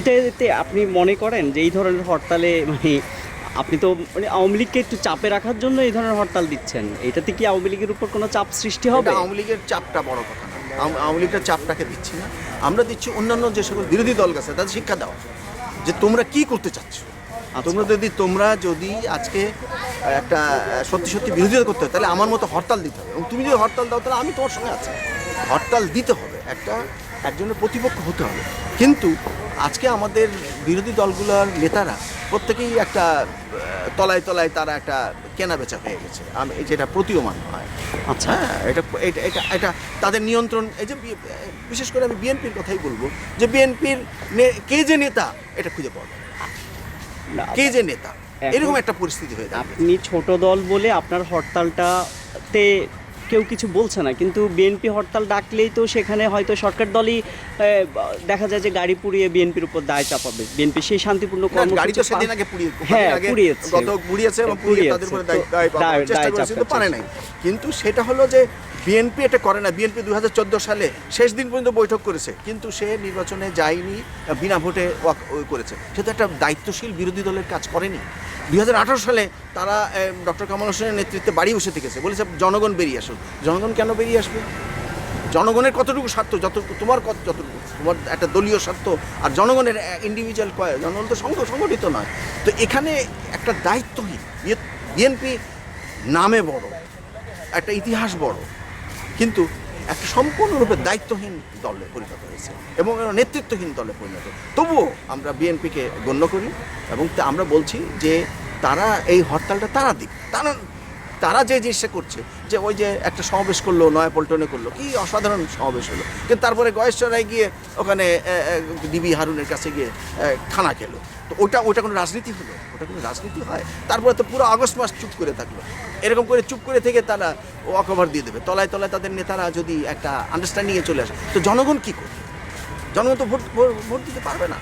এটাতে আপনি মনে করেন যে এই ধরনের হরতালে মানে আপনি তো মানে আওয়ামী লীগকে একটু চাপে রাখার জন্য এই ধরনের হরতাল দিচ্ছেন। এটাতে কি আওয়ামী লীগের উপর কোনো চাপ সৃষ্টি হবে? আওয়ামী লীগের চাপটা বড় কথা না। আওয়ামী লীগের চাপটাকে দিচ্ছি না। আমরা দিচ্ছি অন্যান্য যে সকল বিরোধী দল আছে তাদের শিক্ষা দেওয়া যে তোমরা কি করতে চাচ্ছ। তোমরা যদি তোমরা যদি আজকে একটা সত্যি সত্যি বিরোধিতা করতে হয় তাহলে আমার মতো হরতাল দিতে হবে। এবং তুমি যদি হরতাল দাও তাহলে আমি তোমার সঙ্গে আছি। হরতাল দিতে হবে। একটা একজনের প্রতিপক্ষ হতে হবে। কিন্তু আজকে আমাদের বিরোধী দলগুলোর নেতারা প্রত্যেকেই একটা তলায় তলায় তারা একটা কেনা বেচা হয়ে গেছে। আমি যেটা প্রতীয়মান হয়। আচ্ছা। হ্যাঁ এটা এটা এটা এটা তাদের নিয়ন্ত্রণ এই যে বিশেষ করে আমি বিএনপির কথাই বলব যে বিএনপির কে যে নেতা এটা খুঁজে পাওয়া কে যে নেতা এরকম একটা পরিস্থিতি হয়ে আপনি ছোট দল বলে আপনার হরতালটাতে কেউ কিছু বলছে না কিন্তু বিএনপি হরতাল ডাকলেই তো সেখানে হয়তো সরকার দলই দেখা যায় যে গাড়ি পুড়িয়ে বিএনপির উপর দায় চাপাবে বিএনপি সেই শান্তিপূর্ণ গাড়ি তো কর্মসূচি সেদিন আগে পুড়িয়ে হ্যাঁ, পুড়িয়েছে। গত পুড়িয়েছে এবং পুড়িয়ে তাদের উপরে দায় দায় পাওয়ার দায়- চেষ্টা দায় করেছে কিন্তু চাপাচ্ছে। পারে নাই কিন্তু সেটা হলো যে বিএনপি এটা করে না। বিএনপি দু হাজার চোদ্দ সালে শেষ দিন পর্যন্ত বৈঠক করেছে, কিন্তু সে নির্বাচনে যায়নি, বিনা ভোটে করেছে। সে তো একটা দায়িত্বশীল বিরোধী দলের কাজ করেনি। দুই হাজার আঠেরো সালে তারা ডক্টর কামাল হোসেনের নেতৃত্বে বাড়ি বসে থেকেছে। বলেছে, জনগণ বেরিয়ে আসুন। জনগণ কেন বেরিয়ে আসবে? জনগণের কতটুকু স্বার্থ যতটুকু তোমার কত যতটুকু, তোমার একটা দলীয় স্বার্থ আর জনগণের ইন্ডিভিজুয়াল কয়? জনগণ তো সংঘ সংগঠিত নয়। তো এখানে একটা দায়িত্বহীন। বিএনপি নামে বড়, একটা ইতিহাস বড়। কিন্তু একটা সম্পূর্ণরূপে দায়িত্বহীন দলে পরিণত হয়েছে এবং নেতৃত্বহীন দলে পরিণত। তবুও আমরা বিএনপিকে গণ্য করি এবং আমরা বলছি যে তারা এই হরতালটা তারা দিক। তারা তারা যে জিনিসটা করছে, যে ওই যে একটা সমাবেশ করল নয়া পল্টনে করল, কি অসাধারণ সমাবেশ হলো। কিন্তু তারপরে গয়েশ্বরায় গিয়ে ওখানে ডিবি হারুনের কাছে গিয়ে খানা খেলো। তো ওটা ওটা কোনো রাজনীতি হলো? ওটা কোনো রাজনীতি হয়? তারপরে তো পুরো আগস্ট মাস চুপ করে থাকল। এরকম করে চুপ করে থেকে তারা ওয়াকওভার দিয়ে দেবে। তলায় তলায় তাদের নেতারা যদি একটা আন্ডারস্ট্যান্ডিংয়ে চলে আসে, তো জনগণ কী করবে? জনগণ তো ভোট- ভোট দিতে পারবে না।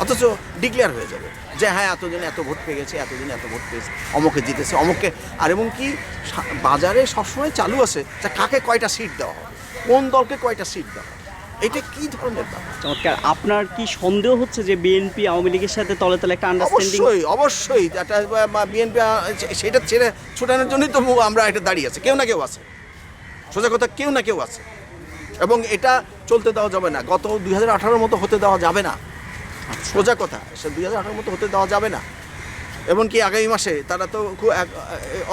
অথচ ডিক্লেয়ার হয়ে যাবে যে হ্যাঁ এতদিন এত ভোট পেয়ে গেছে এতদিন এত ভোট পেয়েছে অমকে জিতেছে অমকে আর এবং কি বাজারে সবসময় চালু আছে যে কাকে কয়টা সিট দেওয়া হবে কোন দলকে কয়টা সিট দেওয়া এটা কি ধরনের ব্যাপার? চমৎকার। আপনার কি সন্দেহ হচ্ছে যে বিএনপি আওয়ামী লীগের সাথে তলে তলে একটা আন্ডারস্ট্যান্ডিং অবশ্যই অবশ্যই। একটা বিএনপি সেটা ছেড়ে ছোটানোর জন্যই তো আমরা এটা দাঁড়িয়ে আছে। কেউ না কেউ আছে। সোজা কথা কেউ না কেউ আছে। এবং এটা চলতে দেওয়া যাবে না। গত দুই হাজার মতো হতে দেওয়া যাবে না। সোজা কথা, সে দুই হাজার আঠারোর মতো হতে দেওয়া যাবে না। এমনকি আগামী মাসে তারা তো খুব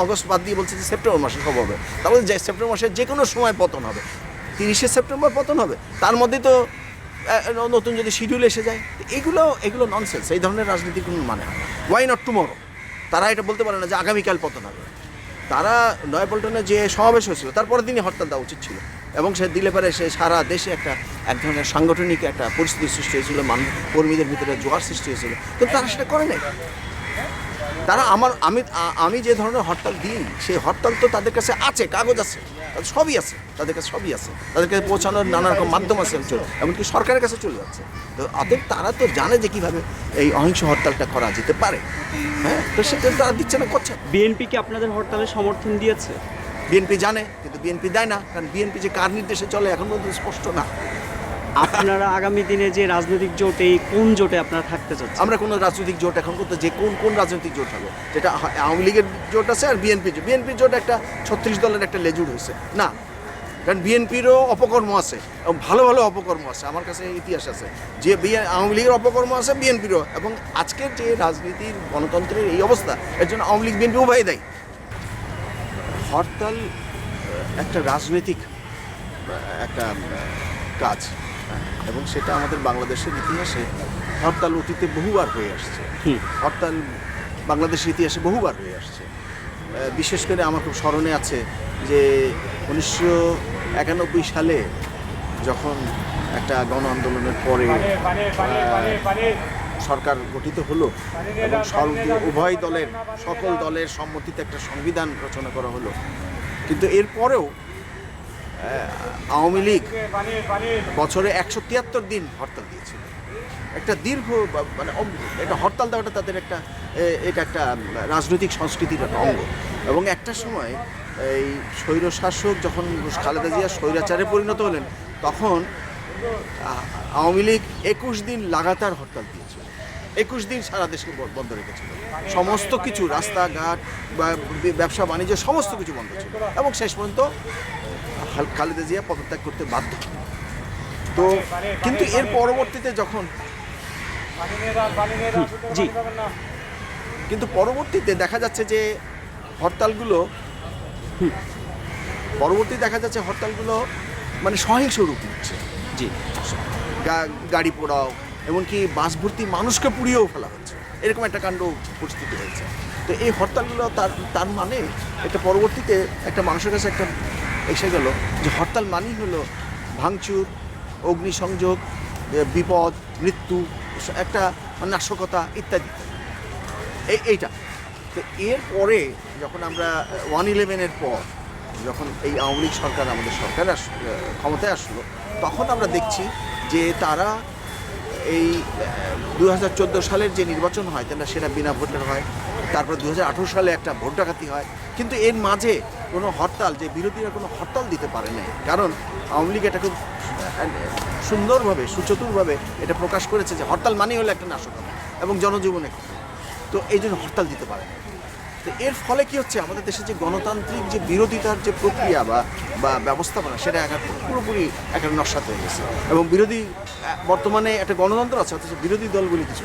অগস্ট বাদ দিয়ে বলছে যে সেপ্টেম্বর মাসে সব হবে। তাহলে যে সেপ্টেম্বর মাসে যে কোনো সময় পতন হবে। তিরিশে সেপ্টেম্বর পতন হবে। তার মধ্যে তো নতুন যদি শিডিউল এসে যায় এগুলো এগুলো ননসেন্স এই ধরনের রাজনীতির কোনো মানে হয় ওয়াই নট টুমোরো তারা এটা বলতে পারে না যে আগামীকাল পতন হবে। তারা নয়াপল্টনে যে সমাবেশ হয়েছিল তারপরের দিনই হরতাল দেওয়া উচিত ছিল। এবং সে দিলে পরে সে সারা দেশে একটা, এক ধরনের সাংগঠনিক একটা পরিস্থিতি সৃষ্টি হয়েছিল মানুষ কর্মীদের ভিতরে জোয়ার সৃষ্টি হয়েছিল। কিন্তু তারা সেটা করে নাই। তারা আমার, আমি আমি যে ধরনের হরতাল দিই, সেই হরতাল তো তাদের কাছে আছে, কাগজ আছে, তাদের সবই আছে, তাদের কাছে সবই আছে। তাদের কাছে পৌঁছানোর নানা রকম মাধ্যম আছে চলে এমনকি সরকারের কাছে চলে যাচ্ছে। তো অতএব তারা তো জানে যে কীভাবে এই অহিংস হরতালটা করা যেতে পারে। হ্যাঁ তো সেটা তারা দিচ্ছে না, করছে বিএনপি কি আপনাদের হরতালের সমর্থন দিয়েছে? বিএনপি জানে কিন্তু বিএনপি দেয় না কারণ বিএনপি যে কার নির্দেশে চলে এখন পর্যন্ত স্পষ্ট না। আপনারা আগামী দিনে যে রাজনৈতিক জোট এই কোন জোটে আপনারা থাকতে চাচ্ছেন? আমরা কোনো রাজনৈতিক জোট এখন করতে যে কোন কোন রাজনৈতিক জোট হবে যেটা আওয়ামী লীগের জোট আছে আর বিএনপি জোট। বিএনপির জোট একটা ছত্রিশ দলের একটা লেজুর হয়েছে। না কারণ বিএনপিরও অপকর্ম আছে এবং ভালো ভালো অপকর্ম আছে আমার কাছে ইতিহাস আছে। যে আওয়ামী লীগের অপকর্ম আছে বিএনপিরও এবং আজকের যে রাজনীতির গণতন্ত্রের এই অবস্থা এর জন্য আওয়ামী লীগ বিএনপি উভয় দেয়। হরতাল একটা রাজনৈতিক একটা কাজ। এবং সেটা আমাদের বাংলাদেশের ইতিহাসে হরতাল অতীতে বহুবার হয়ে আসছে। হরতাল বাংলাদেশের ইতিহাসে বহুবার হয়ে আসছে। বিশেষ করে আমার খুব স্মরণে আছে যে উনিশশো একানব্বই সালে যখন একটা গণ আন্দোলনের পরে সরকার গঠিত হলো এবং উভয় দলের, সকল দলের সম্মতিতে একটা সংবিধান রচনা করা হলো। কিন্তু এরপরেও আওয়ামী লীগ বছরে একশো তিয়াত্তর দিন হরতাল দিয়েছিল। একটা দীর্ঘ মানে একটা হরতাল দেওয়াটা তাদের একটা এটা একটা রাজনৈতিক সংস্কৃতির একটা অঙ্গ। এবং একটা সময় এই স্বৈরশাসক যখন খালেদা জিয়া স্বৈরাচারে পরিণত হলেন, তখন আওয়ামী লীগ একুশ দিন লাগাতার হরতাল দিয়েছিল একুশ দিন সারা দেশকে বন্ধ রেখেছিল। সমস্ত কিছু রাস্তাঘাট বা ব্যবসা বাণিজ্য সমস্ত কিছু বন্ধ ছিল। এবং শেষ পর্যন্ত খালেদা জিয়া পদত্যাগ করতে বাধ্য তো কিন্তু এর পরবর্তীতে যখন জি। কিন্তু পরবর্তীতে দেখা যাচ্ছে যে হরতালগুলো পরবর্তী দেখা যাচ্ছে হরতালগুলো মানে সহিংস রূপ নিচ্ছে। জি। গাড়ি পোড়াও এমনকি বাস ভর্তি মানুষকে পুড়িয়েও ফেলা হচ্ছে। এরকম একটা কাণ্ড পরিস্থিতি হয়েছে। তো এই হরতালগুলো তার তার মানে একটা পরবর্তীতে একটা মানুষের কাছে একটা এসে গেল যে হরতাল মানেই হলো ভাঙচুর, অগ্নিসংযোগ বিপদ, মৃত্যু, একটা নাশকতা ইত্যাদি। এই, এইটা। তো এর পরে যখন আমরা ওয়ান ইলেভেনের পর যখন এই আওয়ামী লীগ সরকার আমাদের সরকার আস ক্ষমতায় আসলো, তখন আমরা দেখছি যে তারা এই দু হাজার চোদ্দ সালের যে নির্বাচন হয় তাহলে সেটা বিনা ভোটের হয়, তারপর দু হাজার আঠেরো সালে একটা ভোট ডাকাতি হয়, কিন্তু এর মাঝে কোনো হরতাল, যে বিরোধীরা কোনো হরতাল দিতে পারে নাই কারণ আওয়ামী লীগ এটা খুব সুন্দরভাবে, সুচতুরভাবে এটা প্রকাশ করেছে যে হরতাল মানেই হলো একটা নাশকতা এবং জনজীবনে। তো এই জন্য হরতাল দিতে পারে। তো এর ফলে কি হচ্ছে? আমাদের দেশের যে গণতান্ত্রিক যে বিরোধিতার যে প্রক্রিয়া বা বা ব্যবস্থাপনা সেটা একটা পুরোপুরি একটা নস্বাত হয়ে গেছে। এবং বিরোধী বর্তমানে একটা গণতন্ত্র আছে অথচ বিরোধী দলগুলি কিছু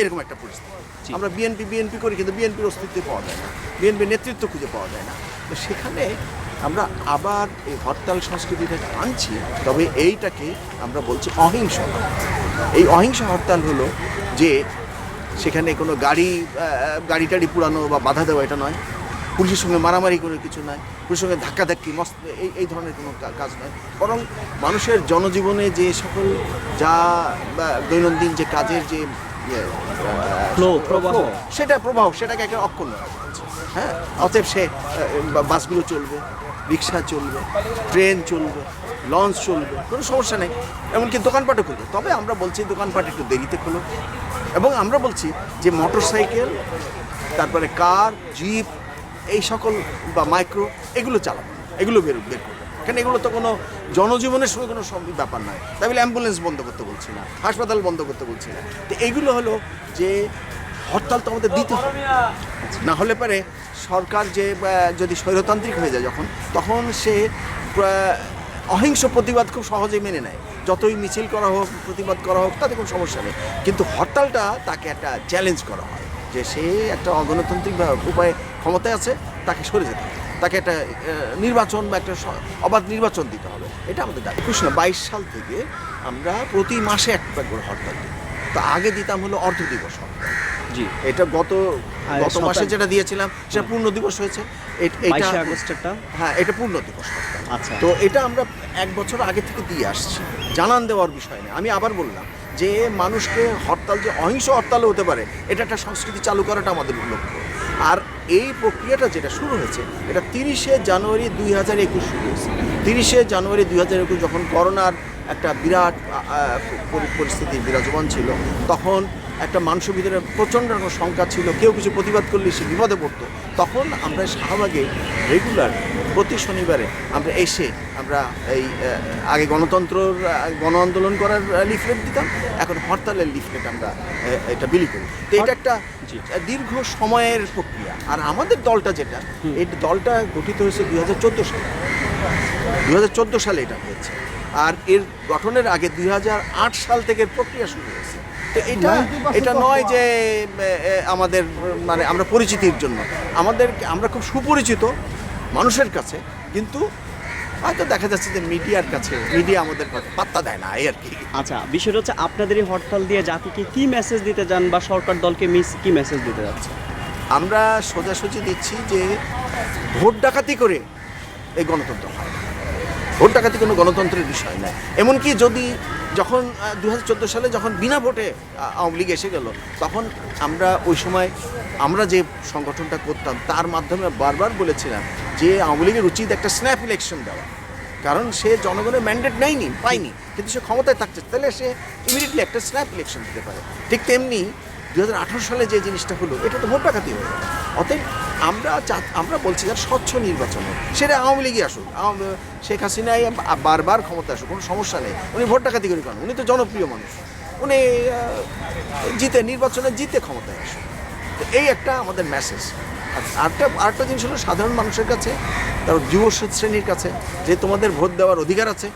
এরকম একটা পরিস্থিতি। আমরা বিএনপি বিএনপি করি কিন্তু বিএনপির অস্তিত্ব পাওয়া যায় না। বিএনপির নেতৃত্ব খুঁজে পাওয়া যায় না। তো সেখানে আমরা আবার এই হরতাল সংস্কৃতিটাকে আনছি তবে এইটাকে আমরা বলছি অহিংস। এই অহিংসা হরতাল হলো যে সেখানে কোনো গাড়ি গাড়ি টাড়ি পুরানো বা বাধা দেওয়া এটা নয়। পুলিশের সঙ্গে মারামারি করে কিছু নয়। পুলিশের সঙ্গে ধাক্কাধাক্কি মস্ত এই এই ধরনের কোনো কাজ নয়। বরং মানুষের জনজীবনে যে সকল যা দৈনন্দিন যে কাজের যে ইয়ে, প্রবাহ। flow, সেটা প্রবাহ সেটাকে একটা অক্ষুণ্ণ রাখা হ্যাঁ? অতএব সে বাসগুলো চলবে রিক্সা চলবে ট্রেন চলবে লঞ্চ চলবে কোনো সমস্যা নেই। এমনকি দোকানপাটও খুলবে। তবে আমরা বলছি দোকানপাট একটু দেরিতে খুলো। এবং আমরা বলছি যে মোটর সাইকেল তারপরে কার, জিপ, এই সকল বা মাইক্রো, এগুলো চালাবো, এগুলো বের বের করবে। কারণ এগুলো তো কোনো জনজীবনের সঙ্গে কোনো ব্যাপার নয়। তাই বলে অ্যাম্বুলেন্স বন্ধ করতে বলছি না, হাসপাতাল বন্ধ করতে বলছি না। তো এইগুলো হলো যে হরতাল তো আমাদের দিতে হবে। না হলে পারে সরকার যে যদি স্বৈরতান্ত্রিক হয়ে যায় যখন, তখন সে অহিংস প্রতিবাদ খুব সহজেই মেনে নেয়। যতই মিছিল করা হোক প্রতিবাদ করা হোক তাতে কোনো সমস্যা নেই। কিন্তু হরতালটা তাকে একটা চ্যালেঞ্জ করা হয় যে সে একটা অগণতান্ত্রিক উপায়ে ক্ষমতায় আছে তাকে সরে যেতে হবে। তাকে একটা নির্বাচন বা একটা অবাধ নির্বাচন দিতে হবে। এটা আমাদের দাবি। না বাইশ সাল থেকে আমরা প্রতি মাসে একটা করে হরতাল দিই। তো আগে দিতাম হলো অর্ধ দিবস হরতাল। জি। এটা গত গত মাসে যেটা দিয়েছিলাম সেটা পূর্ণ দিবস হয়েছে। এটা হ্যাঁ এটা পূর্ণ দিবস হরতাল। আচ্ছা। তো এটা আমরা এক বছর আগে থেকে দিয়ে আসছি। জানান দেওয়ার বিষয় নেই। আমি আবার বললাম যে মানুষকে হরতাল যে অহিংস হরতালও হতে পারে, এটা একটা সংস্কৃতি চালু করাটা আমাদের লক্ষ্য। আর এই প্রক্রিয়াটা যেটা শুরু হয়েছে, এটা তিরিশে জানুয়ারি দুই হাজার একুশ শুরু হয়েছে। তিরিশে জানুয়ারি দুই হাজার একুশ যখন করোনার একটা বিরাট পরিস্থিতি বিরাজমান ছিল। তখন একটা মানুষের ভিতরে প্রচণ্ড রকম শঙ্কা ছিল। কেউ কিছু প্রতিবাদ করলে সে বিপদে পড়তো। তখন আমরা শাহবাগে রেগুলার প্রতি শনিবারে আমরা এসে আমরা এই আগে গণতন্ত্রর গণ আন্দোলন করার লিফলেট দিতাম। এখন হরতালের লিফলেট আমরা এটা বিলি করি। তো এটা একটা দীর্ঘ সময়ের প্রক্রিয়া। আর আমাদের দলটা যেটা এই দলটা গঠিত হয়েছে দুই হাজার চোদ্দ সালে। দুই হাজার চোদ্দ সালে এটা হয়েছে। আর এর গঠনের আগে দুই হাজার আট সাল থেকে এর প্রক্রিয়া শুরু হয়েছে। তো এটা এটা নয় যে আমাদের মানে আমরা পরিচিতির জন্য। আমাদের আমরা খুব সুপরিচিত মানুষের কাছে কিন্তু হয়তো দেখা যাচ্ছে যে মিডিয়ার কাছে মিডিয়া আমাদের পাত্তা দেয় না এই আর কি। আচ্ছা বিষয়টা হচ্ছে আপনাদের এই হরতাল দিয়ে জাতিকে কি মেসেজ দিতে যান বা সরকার দলকে মিস কি মেসেজ দিতে যাচ্ছে? আমরা সোজাসুজি দিচ্ছি যে ভোট ডাকাতি করে এই গণতন্ত্র হয়। ভোট ডাকাতি কোনো গণতন্ত্রের বিষয় নয়। এমনকি যদি যখন দু হাজার চোদ্দ সালে যখন বিনা ভোটে আওয়ামী লীগ এসে গেল, তখন আমরা ওই সময়, আমরা যে সংগঠনটা করতাম, তার মাধ্যমে বারবার বলেছিলাম যে আওয়ামী লীগের উচিত একটা স্ন্যাপ ইলেকশন দেওয়া। কারণ সে জনগণের ম্যান্ডেট নেয়নি, পায়নি, কিন্তু সে ক্ষমতায় থাকছে। তাহলে সে ইমিডিয়েটলি একটা স্ন্যাপ ইলেকশন দিতে পারে। ঠিক তেমনি দু হাজার আঠেরো সালে যে জিনিসটা হলো, এটা তো ভোট ডাকাতি হয়ে গেল। অতএব আমরা আমরা বলছি যে স্বচ্ছ নির্বাচন। সেটা আওয়ামী লীগই আসুক। শেখ হাসিনাই বারবার ক্ষমতা আসুক, কোনো সমস্যা নেই। উনি ভোট ডাকাতি করে কেন? উনি তো জনপ্রিয় মানুষ। উনি জিতে, নির্বাচনে জিতে ক্ষমতায় আসুক। তো এই একটা আমাদের মেসেজ আরেকটা আরেকটা জিনিস হলো সাধারণ মানুষের কাছে তার যুব শ্রেণির কাছে, যে তোমাদের ভোট দেওয়ার অধিকার আছে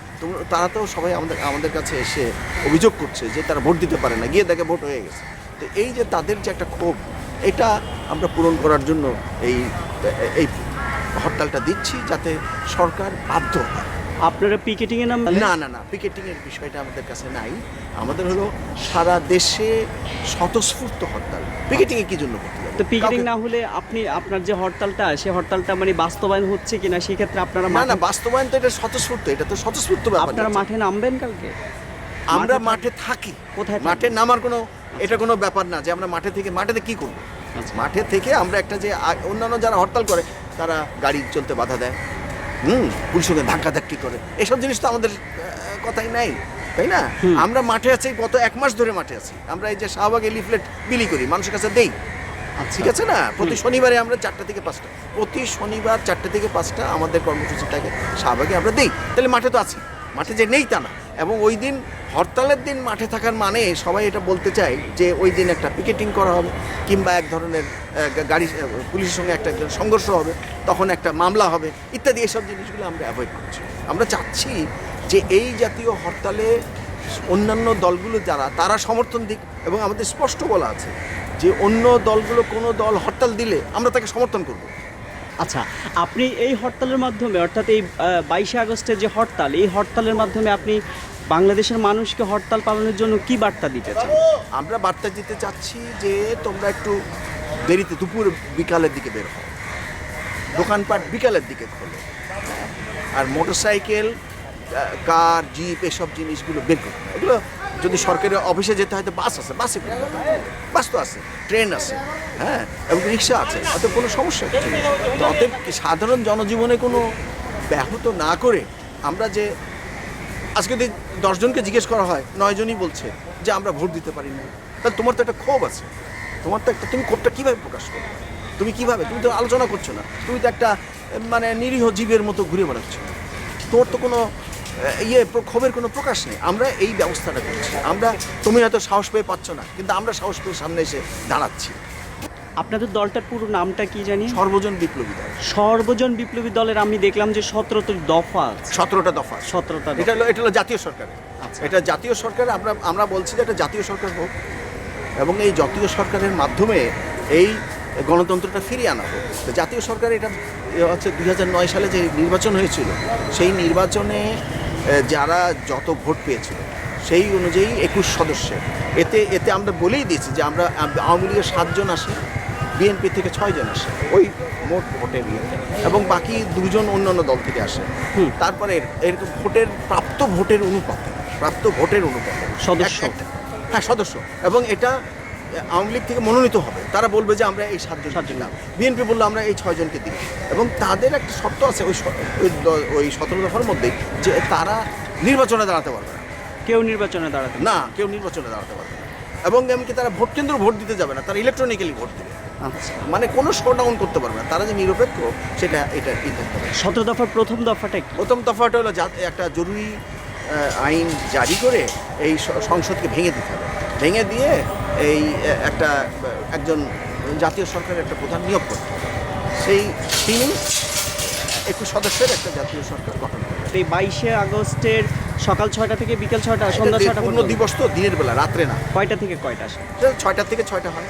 তারা তো সবাই আমাদের আমাদের কাছে এসে অভিযোগ করছে যে তারা ভোট দিতে পারে না, গিয়ে দেখে ভোট হয়ে গেছে। তো এই যে তাদের যে একটা ক্ষোভ এটা আমরা পূরণ করার জন্য এই এই হরতালটা দিচ্ছি যাতে সরকার বাধ্য হয়। আপনারা পিকেটিং এ নাম না না না পিকেটিংয়ের বিষয়টা আমাদের কাছে নাই। আমাদের হলো সারা দেশে স্বতঃস্ফূর্ত হরতাল। পিকেটিং এ কি জন্য করতে তো পিকেটিং না হলে আপনি আপনার যে হরতালটা সে হরতালটা মানে বাস্তবায়ন হচ্ছে কিনা সেক্ষেত্রে আপনারা না না বাস্তবায়ন তো এটা স্বতঃস্ফূর্ত এটা তো স্বতঃস্ফূর্ত আপনারা মাঠে নামবেন কালকে? আমরা মাঠে থাকি। কোথায় মাঠে নামার কোনো এটা কোনো ব্যাপার না যে আমরা মাঠে থেকে মাঠেতে কি করব? আচ্ছা। মাঠে থেকে আমরা একটা যে অন্যান্য যারা হরতাল করে তারা গাড়ি চলতে বাধা দেয়। হুম পুলিশের সঙ্গে ধাক্কা ধাক্কি করে। এসব জিনিস তো আমাদের কথাই নাই তাই না? আমরা মাঠে আছি গত এক মাস ধরে মাঠে আছি। আমরা এই যে শাহবাগে লিফলেট বিলি করি মানুষের কাছে দেই। ঠিক আছে না? প্রতি শনিবারে আমরা চারটা থেকে পাঁচটা প্রতি শনিবার চারটে থেকে পাঁচটা আমাদের কর্মসূচি থাকে শাহবাগে আমরা দেই। তাহলে মাঠে তো আছি মাঠে যে নেই তা না। এবং ওই দিন হরতালের দিন মাঠে থাকার মানে সবাই এটা বলতে চায় যে ওই দিন একটা পিকেটিং করা হবে কিংবা এক ধরনের গাড়ি পুলিশের সঙ্গে একটা সংঘর্ষ হবে, তখন একটা মামলা হবে, ইত্যাদি এসব জিনিসগুলো আমরা অ্যাভয়েড করছি। আমরা চাচ্ছি যে এই জাতীয় হরতালে অন্যান্য দলগুলো যারা, তারা সমর্থন দিক এবং আমাদের স্পষ্ট বলা আছে যে অন্য দলগুলো কোনো দল হরতাল দিলে আমরা তাকে সমর্থন করব। আচ্ছা আপনি এই হরতালের মাধ্যমে, অর্থাৎ এই বাইশে আগস্টের যে হরতাল, এই হরতালের মাধ্যমে আপনি বাংলাদেশের মানুষকে হরতাল পালনের জন্য কি বার্তা দিতে চান? আমরা বার্তা দিতে চাচ্ছি যে তোমরা একটু দেরিতে দুপুর বিকালের দিকে বের হও। দোকানপাট বিকালের দিকে খোলো। আর মোটরসাইকেল কার, জিপ, এসব জিনিসগুলো বের করো এগুলো যদি সরকারি অফিসে যেতে হয় তো বাস আছে, বাসে। বাস তো আছে, ট্রেন আছে হ্যাঁ এবং রিক্সা আছে অতএব কোনো সমস্যা অতএব সাধারণ জনজীবনে কোনো ব্যাহত না করে আমরা যে আজকে দশজনকে জিজ্ঞেস করা হয়, নয়জনই বলছে যে আমরা ভোট দিতে পারি না তাহলে তোমার তো একটা ক্ষোভ আছে। তোমার তো একটা তুমি ক্ষোভটা কীভাবে প্রকাশ করো তুমি কীভাবে তুমি তো আলোচনা করছ না। তুমি তো একটা মানে নিরীহ জীবের মতো ঘুরে বেড়াচ্ছ। তোর তো কোনো ইয়ে ক্ষোভের কোনো প্রকাশ নেই। আমরা এই ব্যবস্থাটা করছি। আমরা তুমি হয়তো সাহস পেয়ে পাচ্ছ না, কিন্তু আমরা সাহস পেয়ে সামনে এসে দাঁড়াচ্ছি। আপনাদের দলটার পুরো নামটা কি জানি? সর্বজন বিপ্লবী দল। সর্বজন বিপ্লবী দলের আমি দেখলাম যে সতেরোটি দফা সতেরোটা দফা সতেরোটা এটা হলো এটা হলো জাতীয় সরকার আচ্ছা। এটা জাতীয় সরকার আমরা আমরা বলছি যে এটা জাতীয় সরকার হোক এবং এই জাতীয় সরকারের মাধ্যমে এই গণতন্ত্রটা ফিরিয়ে আনা হোক। তো জাতীয় সরকার এটা হচ্ছে দুই নয় সালে যে নির্বাচন হয়েছিল সেই নির্বাচনে যারা যত ভোট পেয়েছিল সেই অনুযায়ী একুশ সদস্যের। এতে এতে আমরা বলেই দিয়েছি যে আমরা আওয়ামী লীগের সাতজন আসে বিএনপি থেকে ছয়জন আসে ওই মোট ভোটের ইয়েতে এবং বাকি দুজন অন্যান্য দল থেকে আসে। হুম। তারপরে এর- এরকম ভোটের প্রাপ্ত ভোটের অনুপাতে প্রাপ্ত ভোটের অনুপাতে। সদস্য। হ্যাঁ সদস্য। এবং এটা আওয়ামী লীগ থেকে মনোনীত হবে। তারা বলবে যে আমরা এই সাতজন সাতজন। নাম বিএনপি বলল আমরা এই ছয়জনকে দিই এবং তাদের একটা শর্ত আছে ওই ওই সতেরো দফার মধ্যে যে তারা নির্বাচনে দাঁড়াতে পারবে না। কেউ নির্বাচনে দাঁড়াতে না। কেউ নির্বাচনে দাঁড়াতে পারবে না। এবং এমনকি তারা ভোট কেন্দ্র ভোট দিতে যাবে না তারা ইলেকট্রনিক্যালি ভোট দিবে। মানে কোনো শোডাউন করতে পারবে না। তারা যে নিরপেক্ষ সেটা এটা ই করতে দফার প্রথম দফাটা প্রথম দফাটা হলো একটা জরুরি আইন জারি করে এই সংসদকে ভেঙে দিতে হবে। ভেঙে দিয়ে এই একটা একজন জাতীয় সরকারের একটা প্রধান নিয়োগ করতে হবে। সেই তিনি একুশ সদস্যের একটা জাতীয় সরকার গঠন করবে এই বাইশে আগস্টের সকাল ছয়টা থেকে বিকেল ছয়টা সন্ধ্যা ছয়টা পূর্ণ দিবস তো দিনের বেলা রাত্রে না। কয়টা থেকে কয়টা ছয়টার থেকে ছয়টা হয়।